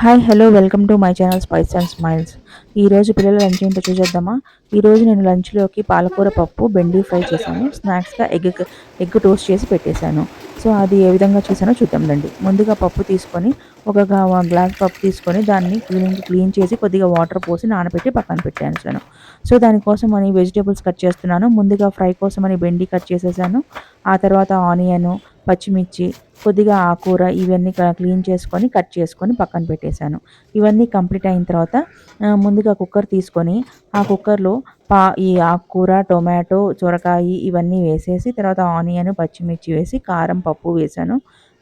Hi hello welcome to my channel spice and smiles ఈరోజు పిల్లల lunch ఏంటో చూసేద్దామా? ఈరోజు నేను లంచ్లోకి పాలకూర పప్పు బెండి ఫ్రై చేశాను. స్నాక్స్గా ఎగ్ ఎగ్ టోస్ట్ చేసి పెట్టేశాను. సో అది ఏ విధంగా చేశానో చూద్దాం రండి. ముందుగా పప్పు తీసుకొని ఒక గ్లాస్ పప్పు తీసుకొని దాన్ని క్లీన్ క్లీన్ చేసి కొద్దిగా వాటర్ పోసి నానబెట్టి పక్కన పెట్టాను సో దానికోసం అని వెజిటేబుల్స్ కట్ చేస్తున్నాను. ముందుగా ఫ్రై కోసం అని బెండి కట్ చేసేసాను. ఆ తర్వాత ఆనియను పచ్చిమిర్చి కొద్దిగా ఆకూర ఇవన్నీ క్లీన్ చేసుకొని కట్ చేసుకొని పక్కన పెట్టేశాను. ఇవన్నీ కంప్లీట్ అయిన తర్వాత ముందుగా కుక్కర్ తీసుకొని ఆ కుక్కర్లో పా ఈ ఆకుకూర టొమాటో చొరకాయి ఇవన్నీ వేసేసి తర్వాత ఆనియన్ పచ్చిమిర్చి వేసి కారం పప్పు వేసాను.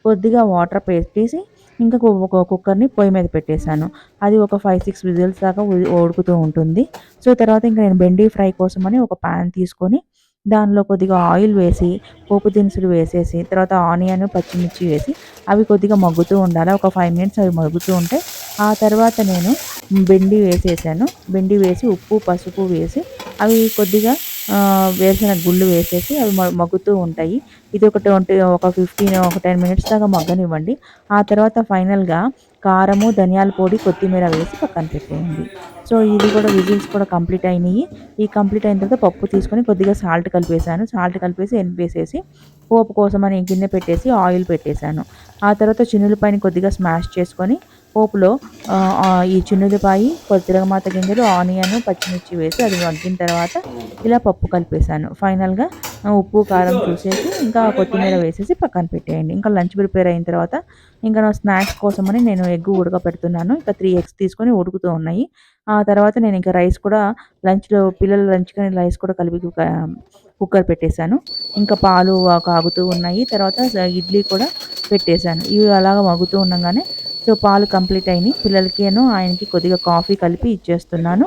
కొద్దిగా వాటర్ పెట్టేసి ఇంకా ఒక కుక్కర్ని పొయ్యి మీద పెట్టేశాను. అది ఒక ఫైవ్ సిక్స్ విజిల్స్ దాకా ఉడుకుతూ ఉంటుంది. సో తర్వాత ఇంకా నేను బెండీ ఫ్రై కోసమని ఒక ప్యాన్ తీసుకొని దానిలో కొద్దిగా ఆయిల్ వేసి పోపు దినుసులు వేసేసి తర్వాత ఆనియన్ పచ్చిమిర్చి వేసి అవి కొద్దిగా మగ్గుతూ ఉండాలి. ఒక ఫైవ్ మినిట్స్ అవి మగ్గుతూ ఉంటే ఆ తర్వాత నేను బెండి వేసేసాను. బెండి వేసి ఉప్పు పసుపు వేసి అవి కొద్దిగా వేసిన గుళ్ళు వేసేసి అవి మగ్గుతూ ఉంటాయి. ఇది ఒక ట్వంటీ ఒక ఫిఫ్టీన్ ఒక టెన్ మినిట్స్ దాకా మగ్గనివ్వండి. ఆ తర్వాత ఫైనల్గా కారము ధనియాల పొడి కొత్తిమీర వేసి పక్కన పెట్టేయండి. సో ఇది కూడా విజిల్స్ కూడా కంప్లీట్ అయినాయి. ఈ కంప్లీట్ అయిన తర్వాత పప్పు తీసుకొని కొద్దిగా సాల్ట్ కలిపేసాను సాల్ట్ కలిపేసి ఎనిపేసేసి పోపు కోసం అని గిన్నె పెట్టేసి ఆయిల్ పెట్టేశాను. ఆ తర్వాత చిన్నులపైన కొద్దిగా స్మాష్ చేసుకొని పోపులో ఈ చిన్నులపాయి తిరగమాత గింజలు ఆనియన్ పచ్చిమిర్చి వేసి అది మగ్గిన తర్వాత ఇలా పప్పు కలిపేశాను. ఫైనల్గా ఉప్పు కారం చూసేసి ఇంకా కొత్తిమీర వేసేసి పక్కన పెట్టేయండి. ఇంకా లంచ్ ప్రిపేర్ అయిన తర్వాత ఇంకా నా స్నాక్స్ కోసమని నేను ఎగ్ ఉడకపెడుతున్నాను ఇంకా త్రీ ఎగ్స్ తీసుకొని ఉడుకుతూ ఉన్నాయి. ఆ తర్వాత నేను ఇంకా రైస్ కూడా లంచ్లో పిల్లల లంచ్ కానీ రైస్ కూడా కలిపి కుక్కర్ పెట్టేశాను. ఇంకా పాలు కాగుతూ ఉన్నాయి. తర్వాత ఇడ్లీ కూడా పెట్టేశాను. ఇవి అలాగ మగుతూ ఉండగానే సో పాలు కంప్లీట్ అయినాయి. పిల్లలకేను ఆయనకి కొద్దిగా కాఫీ కలిపి ఇచ్చేస్తున్నాను.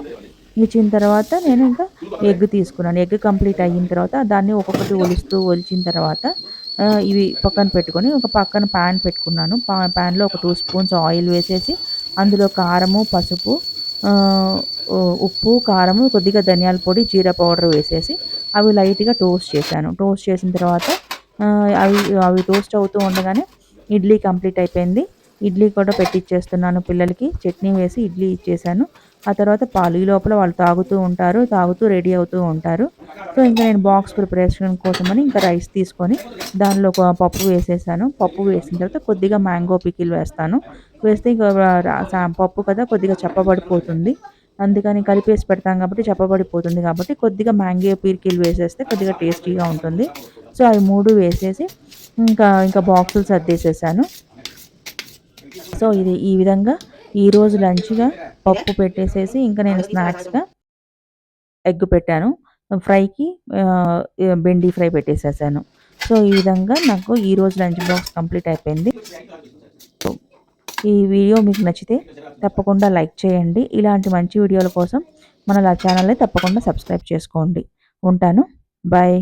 ఇచ్చిన తర్వాత నేను ఇంకా ఎగ్ తీసుకున్నాను. ఎగ్ కంప్లీట్ అయిన తర్వాత దాన్ని ఒక్కొక్కటి ఒలుస్తూ ఒలిచిన తర్వాత ఇవి పక్కన పెట్టుకొని ఒక పక్కన ప్యాన్ పెట్టుకున్నాను. ప్యాన్లో ఒక టూ స్పూన్స్ ఆయిల్ వేసేసి అందులో కారము పసుపు ఉప్పు కారము కొద్దిగా ధనియాల పొడి జీరా పౌడర్ వేసేసి అవి లైట్గా టోస్ట్ చేశాను. టోస్ట్ చేసిన తర్వాత అవి అవి టోస్ట్ అవుతూ ఉండగానే ఇడ్లీ కంప్లీట్ అయిపోయింది. ఇడ్లీ కూడా పెట్టిచ్చేస్తున్నాను పిల్లలకి. చట్నీ వేసి ఇడ్లీ ఇచ్చేసాను ఆ తర్వాత పాలు. ఈ లోపల వాళ్ళు తాగుతూ ఉంటారు. తాగుతూ రెడీ అవుతూ ఉంటారు. సో ఇంకా నేను బాక్స్ ప్రిపరేషన్ కోసమని ఇంకా రైస్ తీసుకొని దానిలో పప్పు వేసేసాను. పప్పు వేసిన తర్వాత కొద్దిగా మ్యాంగో పికిల్ వేస్తాను. వేస్తే ఇంకా పప్పు కదా కొద్దిగా చెప్పబడిపోతుంది. అందుకని కలిపేసి పెడతాం కాబట్టి చెప్పబడిపోతుంది కాబట్టి కొద్దిగా మ్యాంగో పీరికిల్ వేసేస్తే కొద్దిగా టేస్టీగా ఉంటుంది. సో అవి మూడు వేసేసి ఇంకా ఇంకా బాక్సులు సర్దేసేసాను. సో ఇది ఈ విధంగా ఈరోజు లంచ్గా పప్పు పెట్టేసేసి ఇంకా నేను స్నాక్స్గా ఎగ్ పెట్టాను. ఫ్రైకి బెండి ఫ్రై పెట్టేసేసాను. సో ఈ విధంగా నాకు ఈరోజు లంచ్ బాక్స్ కంప్లీట్ అయిపోయింది. ఈ వీడియో మీకు నచ్చితే తప్పకుండా లైక్ చేయండి. ఇలాంటి మంచి వీడియోల కోసం మన ఛానల్ని తప్పకుండా సబ్స్క్రైబ్ చేసుకోండి. ఉంటాను. బాయ్.